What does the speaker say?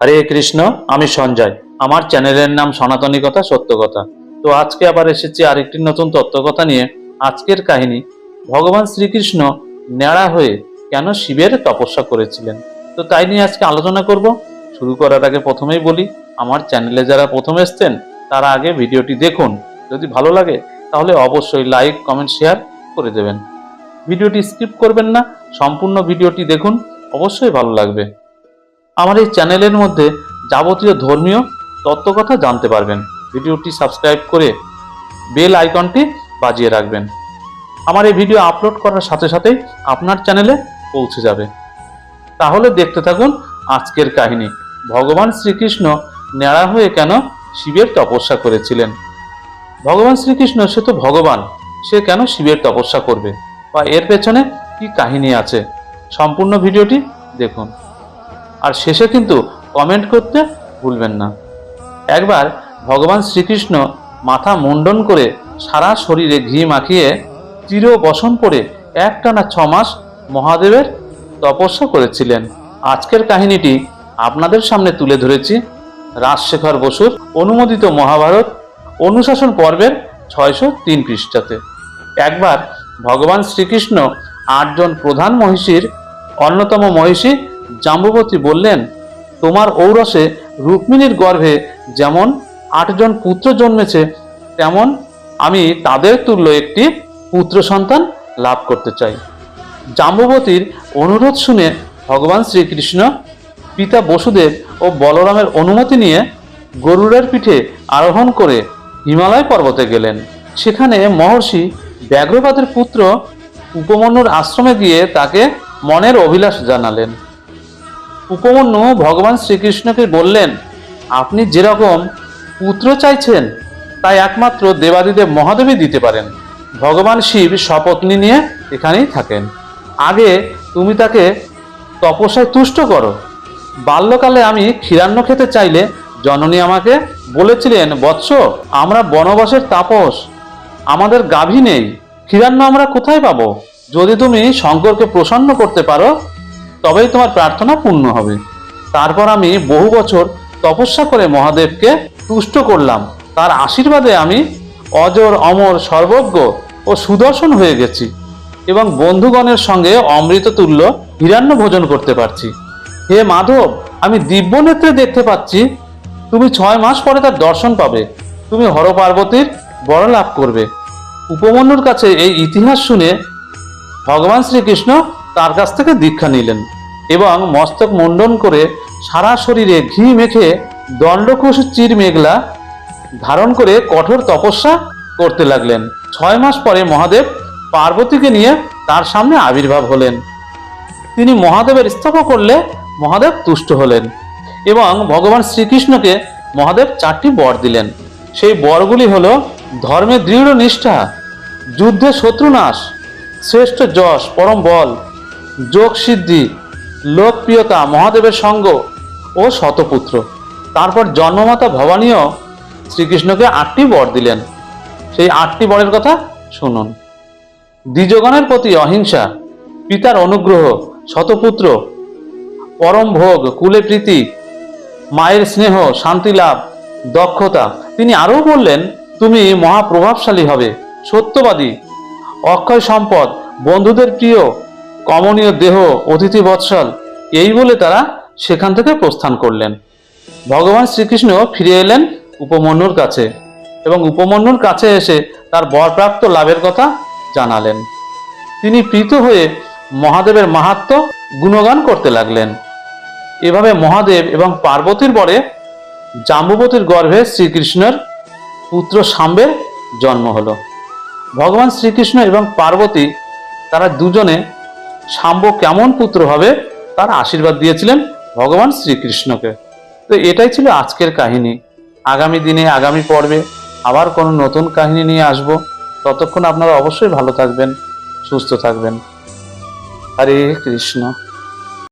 হরে কৃষ্ণ, আমি সঞ্জয়। আমার চ্যানেলের নাম সনাতনী কথা, সত্য কথা। তো আজকে আবার এসেছি আরেকটি নতুন তত্ত্বকথা নিয়ে। আজকের কাহিনী, ভগবান শ্রীকৃষ্ণ ন্যাড়া হয়ে কেন শিবের তপস্যা করেছিলেন? তো তাই নিয়ে আজকে আলোচনা করব। শুরু করার আগে প্রথমেই বলি, আমার চ্যানেলে যারা প্রথম এসছেন, তারা আগে ভিডিওটি দেখুন। যদি ভালো লাগে, তাহলে অবশ্যই লাইক, কমেন্ট, শেয়ার করে দেবেন। ভিডিওটি স্কিপ করবেন না, সম্পূর্ণ ভিডিওটি দেখুন, অবশ্যই ভালো লাগবে। আমার এই চ্যানেলের মধ্যে যাবতীয় ধর্মীয় তত্ত্বকথা জানতে পারবেন। ভিডিওটি সাবস্ক্রাইব করে বেল আইকনটি বাজিয়ে রাখবেন। আমার এই ভিডিও আপলোড করার সাথে সাথেই আপনার চ্যানেলে পৌঁছে যাবে। তাহলে দেখতে থাকুন আজকের কাহিনী। ভগবান শ্রীকৃষ্ণ ন্যাড়া হয়ে কেন শিবের তপস্যা করেছিলেন? ভগবান শ্রীকৃষ্ণ, সে তো ভগবান, সে কেন শিবের তপস্যা করবে? বা এর পেছনে কি কাহিনী আছে? সম্পূর্ণ ভিডিওটি দেখুন। আর শেষে কিন্তু কমেন্ট করতে ভুলবেন না। একবার ভগবান শ্রীকৃষ্ণ মাথা মুন্ডন করে সারা শরীরে ঘি মাখিয়ে চির বসন করে একটানা ছ মাস মহাদেবের তপস্যা করেছিলেন। আজকের কাহিনীটি আপনাদের সামনে তুলে ধরেছি রাজশেখর বসুর অনুমোদিত মহাভারত অনুশাসন পর্বের ছয়শো তিন পৃষ্ঠাতে। একবার ভগবান শ্রীকৃষ্ণ আটজন প্রধান মহিষীর অন্যতম মহিষী জাম্বুবতী বললেন, তোমার ঔরসে রুক্মিণীর গর্ভে যেমন আটজন পুত্র জন্মেছে, তেমন আমি তাদের তুল্য একটি পুত্র সন্তান লাভ করতে চাই। জাম্বুবতীর অনুরোধ শুনে ভগবান শ্রীকৃষ্ণ পিতা বসুদেব ও বলরামের অনুমতি নিয়ে গরুড়ের পিঠে আরোহণ করে হিমালয় পর্বতে গেলেন। সেখানে মহর্ষি ব্যাঘ্রপাতের পুত্র উপমন্যুর আশ্রমে গিয়ে তাকে মনের অভিলাষ জানালেন। উপমন্যু ভগবান শ্রীকৃষ্ণকে বললেন, আপনি যেরকম পুত্র চাইছেন, তাই একমাত্র দেবাদিদেব মহাদেবই দিতে পারেন। ভগবান শিব স্বপত্নী নিয়ে এখানেই থাকেন। আগে তুমি তাকে তপস্যায় তুষ্ট করো। বাল্যকালে আমি ক্ষীরান্ন খেতে চাইলে জননী আমাকে বলেছিলেন, বৎস, আমরা বনবাসের তাপস, আমাদের গাভী নেই। ক্ষীরান্ন আমরা কোথায় পাবো? যদি তুমি শঙ্করকে প্রসন্ন করতে পারো তবেই তোমার প্রার্থনা পূর্ণ হবে। তারপর আমি বহু বছর তপস্যা করে মহাদেবকে তুষ্ট করলাম। তার আশীর্বাদে আমি অজর, অমর, সর্বজ্ঞ ও সুদর্শন হয়ে গেছি এবং বন্ধুগণের সঙ্গে অমৃত তুল্য হিরান্ন ভোজন করতে পারছি। হে মাধব, আমি দিব্য নেত্রে দেখতে পাচ্ছি তুমি ছয় মাস পরে তার দর্শন পাবে। তুমি হর পার্বতীর বড় লাভ করবে। উপমন্যুর কাছে এই ইতিহাস শুনে ভগবান শ্রীকৃষ্ণ তার কাছ থেকে দীক্ষা নিলেন এবং মস্তক মুন্ডন করে সারা শরীরে ঘি মেখে দণ্ডকুশ চির মেঘলা ধারণ করে কঠোর তপস্যা করতে লাগলেন। ছয় মাস পরে মহাদেব পার্বতীকে নিয়ে তার সামনে আবির্ভাব হলেন। তিনি মহাদেবের স্তব করলে মহাদেব তুষ্ট হলেন এবং ভগবান শ্রীকৃষ্ণকে মহাদেব চারটি বর দিলেন। সেই বরগুলি হল ধর্মে দৃঢ় নিষ্ঠা, যুদ্ধে শত্রুনাশ, শ্রেষ্ঠ যশ, পরম বল যোগ সিদ্ধি লোকপ্রিয়তা, মহাদেবের সঙ্গ ও শতপুত্র। তারপর জন্মমাতা ভবানীও শ্রীকৃষ্ণকে আটটি বর দিলেন। সেই আটটি বরের কথা শুনুন। দ্বিজগণের প্রতি অহিংসা, পিতার অনুগ্রহ, শতপুত্র, পরম ভোগ, কুলে প্রীতি, মায়ের স্নেহ, শান্তি লাভ, দক্ষতা। তিনি আরও বললেন, তুমি মহাপ্রভাবশালী হবে, সত্যবাদী, অক্ষয় সম্পদ, বন্ধুদের প্রিয় কমনীয় দেহ অতিথি বৎসল, এই বলে তারা সেখান থেকে প্রস্থান করলেন। ভগবান শ্রীকৃষ্ণ ফিরে এলেন উপমন্যুর কাছে এবং উপমন্যুর কাছে এসে তার বরপ্রাপ্ত লাভের কথা জানালেন। তিনি প্রীত হয়ে মহাদেবের মাহাত্ম গুণগান করতে লাগলেন। এভাবে মহাদেব এবং পার্বতীর বরে জাম্বুবতীর গর্ভে শ্রীকৃষ্ণের পুত্র সাম্বের জন্ম হলো। ভগবান শ্রীকৃষ্ণ এবং পার্বতী তারা দুজনে সাম্ব কেমন পুত্র হবে, তার আশীর্বাদ দিয়েছিলেন ভগবান শ্রীকৃষ্ণকে। তো এটাই ছিল আজকের কাহিনী। আগামী দিনে, আগামী পর্বে আবার কোনো নতুন কাহিনী নিয়ে আসব। ততক্ষণ আপনারা অবশ্যই ভালো থাকবেন, সুস্থ থাকবেন। হরে কৃষ্ণ।